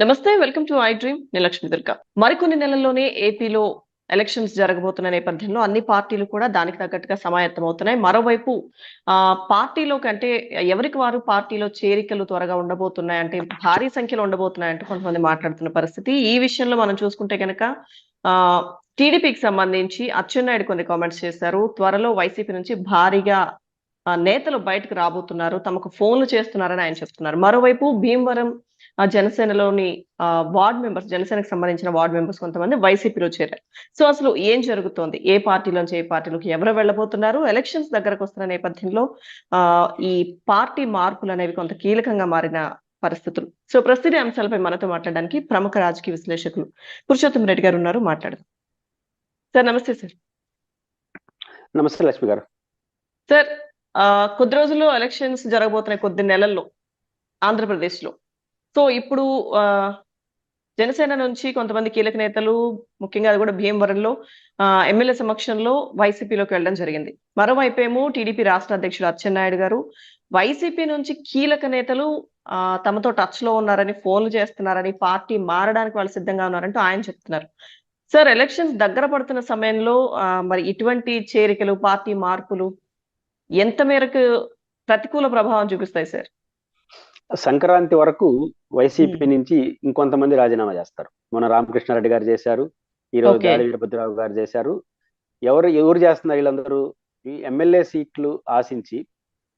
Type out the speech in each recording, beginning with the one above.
నమస్తే welcome to I dream. నేను లక్ష్మి దుర్గా. మరికొన్ని నెలల్లోనే ఏపీలో ఎలక్షన్స్ జరగబోతున్న నేపథ్యంలో అన్ని పార్టీలు కూడా దానికి తగ్గట్టుగా సమాయత్తం అవుతున్నాయి. మరోవైపు ఆ పార్టీలో కంటే ఎవరికి వారు పార్టీలో చేరికలు త్వరగా ఉండబోతున్నాయి అంటే భారీ సంఖ్యలో ఉండబోతున్నాయంటే కొంతమంది మాట్లాడుతున్న పరిస్థితి. ఈ విషయంలో మనం చూసుకుంటే కనుక ఆ టీడీపీకి సంబంధించి అచ్చెన్నాయుడు కొన్ని కామెంట్స్ చేశారు. త్వరలో వైసీపీ నుంచి భారీగా నేతలు బయటకు రాబోతున్నారు తమకు ఫోన్లు చేస్తున్నారని ఆయన చెప్తున్నారు. మరోవైపు భీమవరం జనసేనలోని ఆ, వార్డ్ మెంబర్స్ జనసేనకు సంబంధించిన వార్డ్ మెంబర్స్ కొంతమంది వైసీపీలో చేరారు. సో అసలు ఏం జరుగుతోంది? ఏ పార్టీలోంచి ఏ పార్టీలోకి ఎవరు వెళ్ళబోతున్నారు? ఎలక్షన్స్ దగ్గరకు వస్తున్న నేపథ్యంలో ఆ ఈ పార్టీ మార్పులు అనేవి కొంత కీలకంగా మారిన పరిస్థితులు. సో ప్రస్తుత అంశాలపై మనతో మాట్లాడడానికి ప్రముఖ రాజకీయ విశ్లేషకులు పురుషోత్తం రెడ్డి గారు ఉన్నారు. మాట్లాడదాం. సార్ నమస్తే సార్. నమస్తే లక్ష్మి గారు. సార్ కొద్ది రోజుల్లో ఎలక్షన్స్ జరగబోతున్నాయి కొద్ది నెలల్లో ఆంధ్రప్రదేశ్లో సో ఇప్పుడు ఆ, జనసేన నుంచి కొంతమంది కీలక నేతలు ముఖ్యంగా అది కూడా భీమవరంలో ఎమ్మెల్యే సమక్షంలో వైసీపీలోకి వెళ్ళడం జరిగింది. మరోవైపేమో టీడీపీ రాష్ట్ర అధ్యక్షుడు అచ్చెన్నాయుడు గారు వైసీపీ నుంచి కీలక నేతలు ఆ, తమతో టచ్లో ఉన్నారని ఫోన్లు చేస్తున్నారని పార్టీ మారడానికి వాళ్ళు సిద్ధంగా ఉన్నారంటూ ఆయన చెప్తున్నారు. సార్ ఎలక్షన్స్ దగ్గర పడుతున్న సమయంలో మరి ఇటువంటి చేరికలు పార్టీ మార్పులు ఎంత మేరకు ప్రతికూల ప్రభావం చూపిస్తాయి సార్? సంక్రాంతి వరకు వైసీపీ. నుంచి ఇంకొంతమంది రాజీనామా చేస్తారు. మన రామకృష్ణారెడ్డి గారు చేశారు ఈ రోజు Okay. గాలి వీరభద్రరావు గారు చేశారు. ఎవరు ఎవరు చేస్తున్నారు వీళ్ళందరూ? ఈ ఎమ్మెల్యే సీట్లు ఆశించి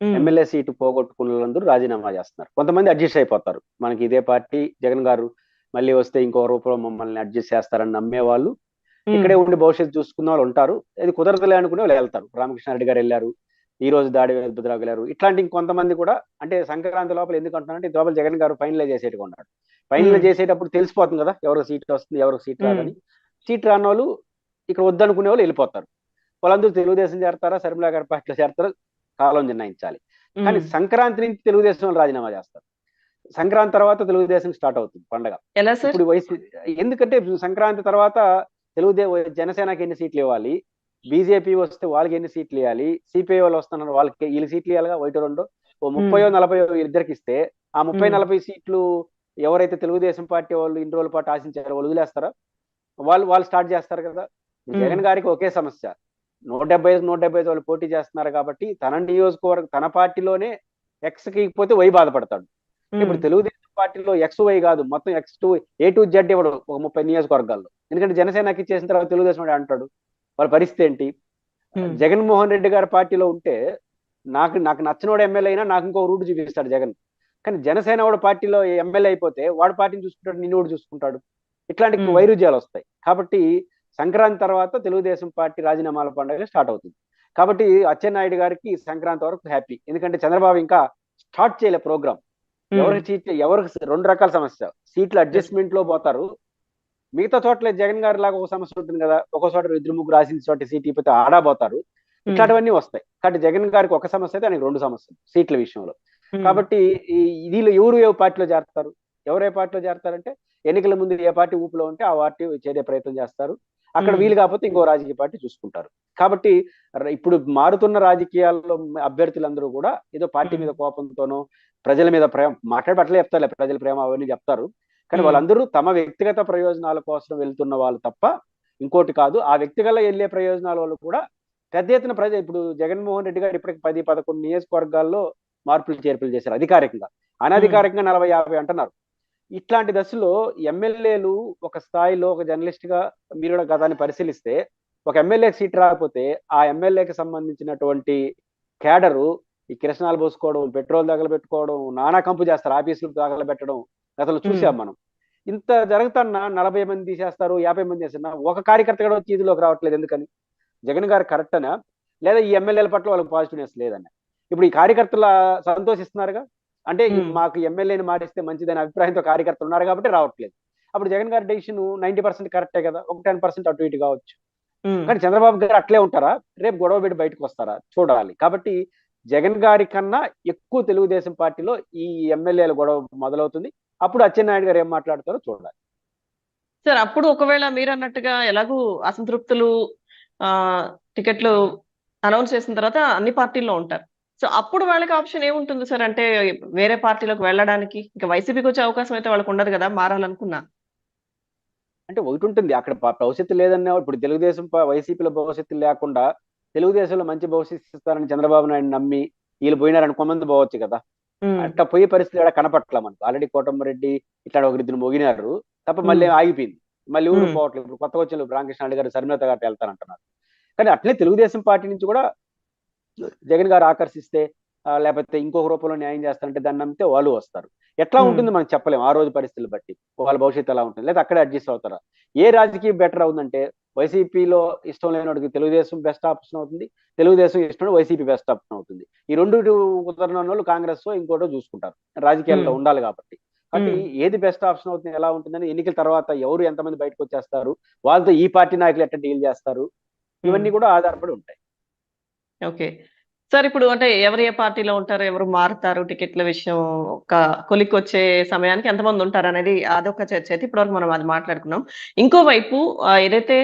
ఎమ్మెల్యే సీటు పోగొట్టుకున్న వాళ్ళందరూ రాజీనామా చేస్తున్నారు. కొంతమంది అడ్జస్ట్ అయిపోతారు. మనకి ఇదే పార్టీ జగన్ గారు మళ్ళీ వస్తే ఇంకో రూపంలో మమ్మల్ని అడ్జస్ట్ చేస్తారని నమ్మే వాళ్ళు. ఉమ్, ఇక్కడే ఉండి భవిష్యత్తు చూసుకున్న వాళ్ళు ఉంటారు. ఇది కుదరదులే అనుకునే వాళ్ళు వెళ్తారు. రామకృష్ణారెడ్డి గారు వెళ్ళారు. ఈ రోజు దాడి వీరభద్రరావు వెళ్ళారు ఇట్లాంటి ఇంకొంతమంది కూడా అంటే సంక్రాంతి లోపల ఎందుకు అంటున్నారంటే లోపల జగన్ గారు ఫైనలైజ్ చేసేట్టుగా ఉన్నాడు ఫైనలైజ్. చేసేటప్పుడు తెలిసిపోతుంది కదా ఎవరికి సీట్ వస్తుంది ఎవరికి సీట్. రాదని. సీట్ రాని వాళ్ళు ఇక్కడ వద్దనుకునే వాళ్ళు వెళ్ళిపోతారు. వాళ్ళందరూ తెలుగుదేశం చేరతారా శర్మిలా గారి పార్టీలో చేరతారా కాలం నిర్ణయించాలి. కానీ. సంక్రాంతి నుంచి తెలుగుదేశం వాళ్ళు రాజీనామా చేస్తారు. సంక్రాంతి తర్వాత తెలుగుదేశం స్టార్ట్ అవుతుంది పండగ. ఇప్పుడు వయసు ఎందుకంటే సంక్రాంతి తర్వాత తెలుగుదే జనసేనకి ఎన్ని సీట్లు ఇవ్వాలి? బీజేపీ వస్తే వాళ్ళకి ఎన్ని సీట్లు ఇవ్వాలి? సిపిఐ వాళ్ళు వస్తున్నారు వాళ్ళకి వీళ్ళు సీట్లు ఇవ్వాలిగా? ఒకటి రెండు? ఓ ముప్పయో నలభయో ఇద్దరికి ఇస్తే ఆ ముప్పై. నలభై సీట్లు ఎవరైతే తెలుగుదేశం పార్టీ వాళ్ళు ఇన్ని రోజుల పాటు ఆశించారో వాళ్ళు వదిలేస్తారా? వాళ్ళు వాళ్ళు స్టార్ట్ చేస్తారు కదా. జగన్ గారికి ఒకే సమస్య. నూట డెబ్బై ఐదు నూట డెబ్బై ఐదు వాళ్ళు పోటీ చేస్తున్నారు కాబట్టి తన నియోజకవర్గం తన పార్టీలోనే ఎక్స్కి పోతే వై బాధపడతాడు. ఇప్పుడు తెలుగుదేశం పార్టీలో ఎక్స్ వై కాదు. మొత్తం X two A to Z ఇవ్వడు ఒక ముప్పై నియోజకవర్గాల్లో. ఎందుకంటే జనసేనకి ఇచ్చేసిన తర్వాత తెలుగుదేశం అంటాడు. వాళ్ళ పరిస్థితి ఏంటి? జగన్మోహన్ రెడ్డి గారి పార్టీలో ఉంటే నాకు నాకు నచ్చినోడు ఎమ్మెల్యే అయినా నాకు ఇంకో రూట్ చూపిస్తాడు జగన్. కానీ జనసేన వాడు పార్టీలో ఎమ్మెల్యే అయిపోతే వాడు పార్టీని చూసుకుంటాడు నిన్ను కూడా చూసుకుంటాడు. ఇట్లాంటి. వైరుధ్యాలు వస్తాయి. కాబట్టి సంక్రాంతి తర్వాత తెలుగుదేశం పార్టీ రాజీనామాల పండుగ స్టార్ట్ అవుతుంది. కాబట్టి అచ్చెన్నాయుడు గారికి సంక్రాంతి వరకు హ్యాపీ. ఎందుకంటే చంద్రబాబు ఇంకా స్టార్ట్ చేయలే ప్రోగ్రామ్ ఎవరికి ఎవరికి రెండు రకాల సమస్య సీట్ల అడ్జస్ట్మెంట్లో పోతారు. మిగతా చోట్ల జగన్ గారి లాగా ఒక సమస్య ఉంటుంది కదా ఒక చోట ఇద్దరు ముగ్గురు రాసిన చోట సీట్ ఇపోతే ఆడా పోతారు ఉమ్, ఇట్లాంటివన్నీ వస్తాయి. కాబట్టి జగన్ గారికి ఒక సమస్య అయితే ఆయనకి రెండు సమస్యలు సీట్ల విషయంలో. కాబట్టి ఈ వీళ్ళు ఎవరు ఏ పార్టీలో చేరతారు? ఎవరు ఏ పార్టీలో చేరతారంటే ఎన్నికల ముందు ఏ పార్టీ ఊపిలో ఉంటే ఆ పార్టీ చేరే ప్రయత్నం చేస్తారు. అక్కడ. వీలు కాకపోతే ఇంకో రాజకీయ పార్టీ చూసుకుంటారు. కాబట్టి ఇప్పుడు మారుతున్న రాజకీయాల్లో అభ్యర్థులందరూ కూడా ఏదో పార్టీ. మీద కోపంతోనో ప్రజల మీద ప్రేమ మాట్లాడబట్టలే చెప్తారు ప్రజల ప్రేమ అవన్నీ చెప్తారు. కానీ. వాళ్ళందరూ తమ వ్యక్తిగత ప్రయోజనాల కోసం వెళ్తున్న వాళ్ళు తప్ప ఇంకోటి కాదు. ఆ వ్యక్తిగత వెళ్ళే ప్రయోజనాల వాళ్ళు కూడా పెద్ద ఎత్తున ప్రజ ఇప్పుడు జగన్మోహన్ రెడ్డి గారు ఇప్పటికి పది పదకొండు నియోజకవర్గాల్లో మార్పులు చేర్పులు చేశారు అధికారికంగా. అనధికారికంగా నలభై యాభై అంటున్నారు. ఇట్లాంటి దశలో ఎమ్మెల్యేలు ఒక స్థాయిలో ఒక జర్నలిస్ట్గా మీరు కూడా గతాన్ని పరిశీలిస్తే ఒక ఎమ్మెల్యే సీట్ రాకపోతే ఆ ఎమ్మెల్యేకి సంబంధించినటువంటి కేడరు ఈ కిరసనాలు పోసుకోవడం పెట్రోల్ తగలబెట్టుకోవడం నానా కంపు చేస్తారు ఆఫీసులు తగలబెట్టడం గతంలో చూసాం మనం. ఇంత జరుగుతున్నా నలభై మంది తీసేస్తారు యాభై మంది చేస్తున్నా ఒక కార్యకర్త కూడా వచ్చి ఇదిలోకి రావట్లేదు ఎందుకని? జగన్ గారు కరెక్ట్ అనా లేదా ఈ ఎమ్మెల్యేల పట్ల వాళ్ళకి పాజిటివ్నెస్ లేదన్న? ఇప్పుడు ఈ కార్యకర్తలు సంతోషిస్తున్నారుగా? అంటే. మాకు ఎమ్మెల్యేని మారిస్తే మంచిదనే అభిప్రాయంతో కార్యకర్తలు ఉన్నారు కాబట్టి రావట్లేదు. అప్పుడు జగన్ గారి డెసిషన్ నైన్టీ పర్సెంట్ కరెక్టే కదా? ఒక టెన్ పర్సెంట్ అటు ఇటు కావచ్చు. కానీ చంద్రబాబు గారు అట్లే ఉంటారా? రేపు గొడవ పెట్టి బయటకు వస్తారా? చూడాలి. కాబట్టి జగన్ గారి కన్నా ఎక్కువ తెలుగుదేశం పార్టీలో ఈ ఎమ్మెల్యేల గొడవ మొదలవుతుంది. అప్పుడు అచ్చెన్నాయుడు గారు ఏం మాట్లాడతారో చూడాలి. సార్ అప్పుడు ఒకవేళ మీరు అన్నట్టుగా ఎలాగూ అసంతృప్తులు ఆ టికెట్లు అనౌన్స్ చేసిన తర్వాత అన్ని పార్టీల్లో ఉంటారు. సో అప్పుడు వాళ్ళకి ఆప్షన్ ఏముంటుంది సార్? అంటే వేరే పార్టీలోకి వెళ్ళడానికి ఇంకా వైసీపీకి వచ్చే అవకాశం అయితే వాళ్ళకి ఉండదు కదా మారాలనుకున్నా. అంటే ఒకటి ఉంటుంది అక్కడ భవిష్యత్తు లేదన్న ఇప్పుడు తెలుగుదేశం వైసీపీలో భవిష్యత్తు లేకుండా తెలుగుదేశంలో మంచి భవిష్యత్తు ఇస్తారని చంద్రబాబు నాయుడు నమ్మి వీళ్ళు పోయినారని కొంతమంది పోవచ్చు కదా. అట్లా పోయే పరిస్థితి ఇక్కడ కనపట్ల మనకు. ఆల్రెడీ కోటంరెడ్డి ఇట్లా ఒకరిద్దరు మొగినారు. తప్ప మళ్ళీ ఆగిపోయింది. మళ్ళీ ఊరు. పోవట్లేదు. ఇప్పుడు కొత్త వచ్చిన రామకృష్ణ గారు సరిమత గారు వెళ్తానంటున్నారు. కానీ అట్లే తెలుగుదేశం పార్టీ నుంచి కూడా జగన్ గారు ఆకర్షిస్తే లేకపోతే ఇంకొక రూపంలో న్యాయం చేస్తారంటే దాన్ని నమ్మితే వాళ్ళు వస్తారు. ఎట్లా. ఉంటుంది మనం చెప్పలేము ఆ రోజు పరిస్థితులు బట్టి. వాళ్ళ భవిష్యత్తు ఎలా ఉంటుంది? లేదా అక్కడే అడ్జస్ట్ అవుతారా? ఏ రాజకీయం బెటర్ అవుతుందంటే వైసీపీలో ఇష్టం లేని వాడికి తెలుగుదేశం బెస్ట్ ఆప్షన్ అవుతుంది తెలుగుదేశం ఇష్టం వైసీపీ బెస్ట్ ఆప్షన్ అవుతుంది. ఈ రెండు కుదరని వాళ్ళు కాంగ్రెస్ ఇంకోటో చూసుకుంటారు. రాజకీయాల్లో. ఉండాలి కాబట్టి. కాబట్టి. ఏది బెస్ట్ ఆప్షన్ అవుతుంది ఎలా ఉంటుందని ఎన్నికల తర్వాత ఎవరు ఎంతమంది బయటకు వచ్చేస్తారు వాళ్ళతో ఈ పార్టీ నాయకులు ఎట్లా డీల్ చేస్తారు ఇవన్నీ కూడా ఆధారపడి ఉంటాయి. ఓకే. సార్ ఇప్పుడు అంటే ఎవరు ఏ పార్టీలో ఉంటారు ఎవరు మారుతారు టికెట్ల విషయం ఒక కొలిక్కి వచ్చే సమయానికి ఎంతమంది ఉంటారు అనేది అదొక చర్చ అయితే ఇప్పటివరకు మనం అది మాట్లాడుకున్నాం. ఇంకోవైపు ఏదైతే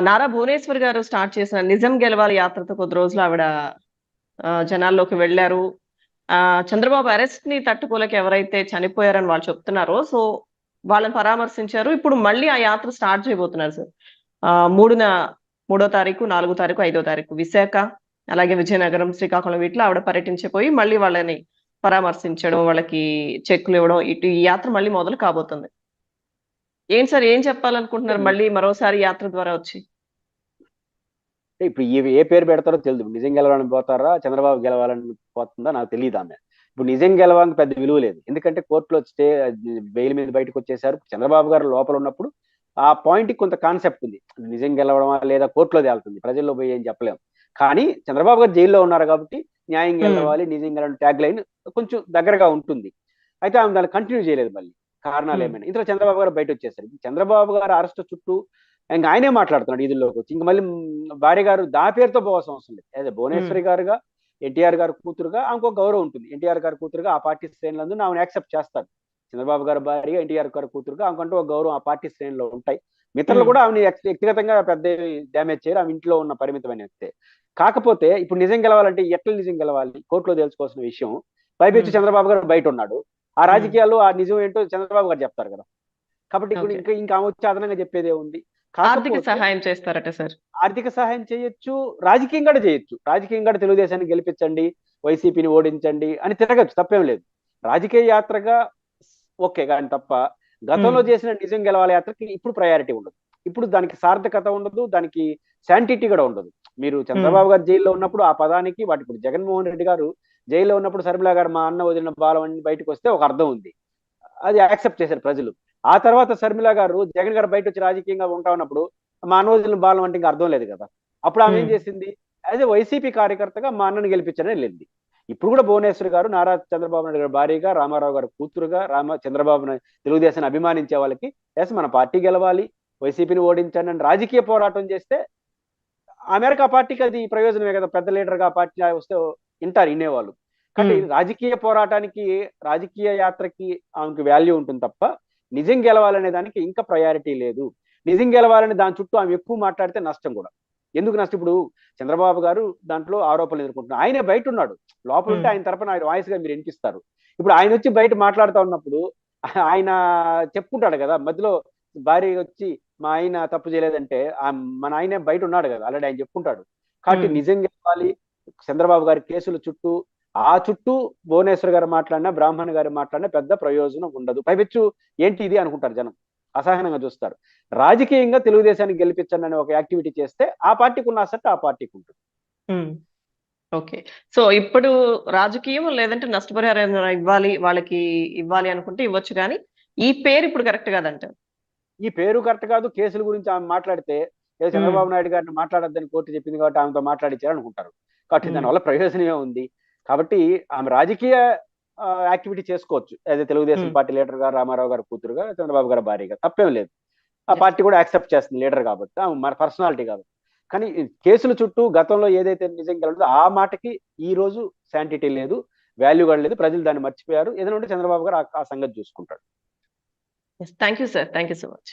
నారా భువనేశ్వర్ గారు స్టార్ట్ చేసిన నిజం గెలవాలి యాత్రతో కొద్ది రోజులు ఆవిడ ఆ, జనాల్లోకి వెళ్ళారు. ఆ చంద్రబాబు అరెస్ట్ని తట్టుకోలేక ఎవరైతే చనిపోయారని వాళ్ళు చెప్తున్నారో సో వాళ్ళని పరామర్శించారు. ఇప్పుడు మళ్ళీ ఆ యాత్ర స్టార్ట్ చేయబోతున్నారు సార్. ఆ, మూడున మూడో తారీఖు నాలుగో తారీఖు ఐదో తారీఖు విశాఖ అలాగే విజయనగరం శ్రీకాకుళం వీటిలో ఆవిడ పర్యటించిపోయి మళ్ళీ వాళ్ళని పరామర్శించడం వాళ్ళకి చెక్కులు ఇవ్వడం ఇటు ఈ యాత్ర మళ్ళీ మొదలు కాబోతుంది. ఏం సార్ ఏం చెప్పాలనుకుంటున్నారు మళ్ళీ మరోసారి యాత్ర ద్వారా వచ్చి? ఇప్పుడు ఏ ఏ పేరు పెడతారో తెలియదు. నిజం గెలవాలని పోతారా చంద్రబాబు గెలవాలని పోతుందా నాకు తెలియదు ఆమె. ఇప్పుడు నిజం గెలవాలని పెద్ద విలువ లేదు. ఎందుకంటే కోర్టులో స్టే బెయిల్ మీద బయటకు వచ్చేసారు. చంద్రబాబు గారు లోపల ఉన్నప్పుడు ఆ పాయింట్కి కొంత కాన్సెప్ట్ ఉంది. నిజం గెలవడమా లేదా కోర్టులో తేలుతుంది ప్రజల్లో పోయి ఏం చెప్పలేం. కానీ చంద్రబాబు గారు జైల్లో ఉన్నారు కాబట్టి న్యాయం గెలవాలి నిజం గెలవడం ట్యాగ్ లైన్ కొంచెం దగ్గరగా ఉంటుంది. అయితే ఆమె దాన్ని కంటిన్యూ చేయలేదు మళ్ళీ. కారణాలు. ఏమైనా. ఇందులో చంద్రబాబు గారు బయట వచ్చేసారు చంద్రబాబు గారు అరెస్ట్ చుట్టూ ఇంకా ఆయనే మాట్లాడుతున్నాడు ఈదుల్లోకి వచ్చి. ఇంకా మళ్ళీ భార్య గారు దా పేరుతో పోవాల్సిన అవసరం లేదు. అదే భువనేశ్వరి గారుగా ఎన్టీఆర్ గారు కూతురుగా ఆమెకు గౌరవం ఉంటుంది. ఎన్టీఆర్ గారి కూతురుగా ఆ పార్టీ శ్రేణులందు ఆమెను యాక్సెప్ట్ చేస్తారు. చంద్రబాబు గారి భార్య ఎన్టీఆర్ గారి కూతురుగా ఆమెకంటూ ఒక గౌరవం ఆ పార్టీ శ్రేణిలో ఉంటాయి. మిత్రులు. కూడా వ్యక్తి- వ్యక్తిగతంగా పెద్ద డ్యామేజ్ చేయరు. ఆమె ఇంట్లో ఉన్న పరిమితమైన వ్యక్తే. కాకపోతే ఇప్పుడు నిజం గెలవాలంటే ఎట్లా నిజం గెలవాలి? కోర్టులో తెలుసుకోవాల్సిన విషయం. పైపెచ్చి. చంద్రబాబు గారు బయట ఉన్నాడు ఆ రాజకీయాల్లో ఆ నిజం ఏంటో చంద్రబాబు గారు చెప్తారు కదా. కాబట్టి ఇప్పుడు. ఇంకా ఇంకా ఆమె వచ్చి అదనంగా చెప్పేదే ఉంది. ఆర్థిక సహాయం చేస్తారట సార్. ఆర్థిక సహాయం చేయొచ్చు రాజకీయం కూడా చేయొచ్చు. రాజకీయం కూడా తెలుగుదేశాన్ని గెలిపించండి వైసీపీని ఓడించండి అని తిరగచ్చు తప్పేం లేదు. రాజకీయ యాత్రగా ఓకే కానీ తప్ప గతంలో. చేసిన నిజం గెలవాలి యాత్రకి ఇప్పుడు ప్రయారిటీ ఉండదు. ఇప్పుడు దానికి సార్థకత ఉండదు దానికి శాంటిటీ కూడా ఉండదు. మీరు చంద్రబాబు గారు జైల్లో ఉన్నప్పుడు ఆ పదానికి వాటి ఇప్పుడు జగన్మోహన్ రెడ్డి గారు జైల్లో ఉన్నప్పుడు శర్మిల గారు మా అన్న వదిలిన బాలం అని బయటకు వస్తే ఒక అర్థం ఉంది. అది యాక్సెప్ట్ చేశారు ప్రజలు. ఆ తర్వాత శర్మిల గారు జగన్ గారు బయట వచ్చి రాజకీయంగా ఉంటా ఉన్నప్పుడు మా అన్న వదిలిన బాలం అంటే ఇంకా అర్థం లేదు కదా. అప్పుడు ఆమె ఏం. చేసింది? యాజ్ ఏ వైసీపీ కార్యకర్తగా మా అన్నని గెలిపించని వెళ్ళింది. ఇప్పుడు కూడా భువనేశ్వరి గారు నారా చంద్రబాబు నాయుడు గారి భార్యగా రామారావు గారి కూతురుగా రామ చంద్రబాబు నాయుడు తెలుగుదేశాన్ని అభిమానించే వాళ్ళకి ఎస్ మన పార్టీ గెలవాలి వైసీపీని ఓడించండి అని రాజకీయ పోరాటం చేస్తే ఆ మేరకు ఆ పార్టీకి అది ప్రయోజనమే కదా. పెద్ద లీడర్గా ఆ పార్టీ వస్తే వింటారు వినేవాళ్ళు. Hmm. రాజకీయ పోరాటానికి రాజకీయ యాత్రకి ఆమెకి వాల్యూ ఉంటుంది తప్ప నిజం గెలవాలనే దానికి ఇంకా ప్రయారిటీ లేదు. నిజం గెలవాలని దాని చుట్టూ ఆమె ఎక్కువ మాట్లాడితే నష్టం కూడా. ఎందుకు నష్టం? ఇప్పుడు చంద్రబాబు గారు దాంట్లో ఆరోపణలు ఎదుర్కొంటున్నారు. ఆయనే బయట ఉన్నాడు. లోపల ఉంటే. ఆయన తరపున ఆయన వాయిస్గా మీరు వినిపిస్తారు. ఇప్పుడు ఆయన వచ్చి బయట మాట్లాడుతూ ఉన్నప్పుడు ఆయన చెప్పుకుంటాడు కదా మధ్యలో భార్య వచ్చి మా ఆయన తప్పు చేయలేదంటే మన ఆయనే బయట ఉన్నాడు కదా ఆల్రెడీ ఆయన చెప్పుకుంటాడు. కాబట్టి. నిజం గెలవాలి చంద్రబాబు గారి కేసుల చుట్టూ ఆ చుట్టూ భువనేశ్వర్ గారు మాట్లాడినా బ్రాహ్మణ్ గారు మాట్లాడినా పెద్ద ప్రయోజనం ఉండదు. పైపెచ్చు ఏంటి ఇది అనుకుంటారు జనం. అసహనంగా చూస్తారు. రాజకీయంగా తెలుగుదేశాన్ని గెలిపించండి అనే ఒక యాక్టివిటీ చేస్తే ఆ పార్టీకి ఉన్న అసెట్ ఆ పార్టీకి ఉంటుంది. ఓకే. సో ఇప్పుడు రాజకీయం లేదంటే నష్టపరిహారం ఇవ్వాలి వాళ్ళకి ఇవ్వాలి అనుకుంటే ఇవ్వచ్చు కానీ ఈ పేరు ఇప్పుడు కరెక్ట్ కాదంటారు. ఈ పేరు కరెక్ట్ కాదు కేసుల గురించి ఆమె మాట్లాడితే చంద్రబాబు నాయుడు గారిని మాట్లాడొద్దని కోర్టు చెప్పింది కాబట్టి ఆమెతో మాట్లాడించారు అనుకుంటారు కాబట్టి. దానివల్ల ప్రయోజనమే ఉంది. కాబట్టి ఆమె రాజకీయ యాక్టివిటీ చేసుకోవచ్చు. అదే తెలుగుదేశం. పార్టీ లీడర్గా రామారావు గారు కూతురుగా చంద్రబాబు గారు భార్యగా తప్పేం లేదు. ఆ. పార్టీ కూడా యాక్సెప్ట్ చేస్తుంది లీడర్ కాబట్టి. ఆమె మన పర్సనాలిటీ కాబట్టి. కానీ కేసుల చుట్టూ గతంలో ఏదైతే నిజంగా ఉంటుందో ఆ మాటకి ఈ రోజు శాంటిటీ లేదు వాల్యూ కూడా లేదు. ప్రజలు దాన్ని మర్చిపోయారు. ఏదైనా ఉంటే చంద్రబాబు గారు ఆ- ఆ సంగతి చూసుకుంటాడు thank you sir thank you so much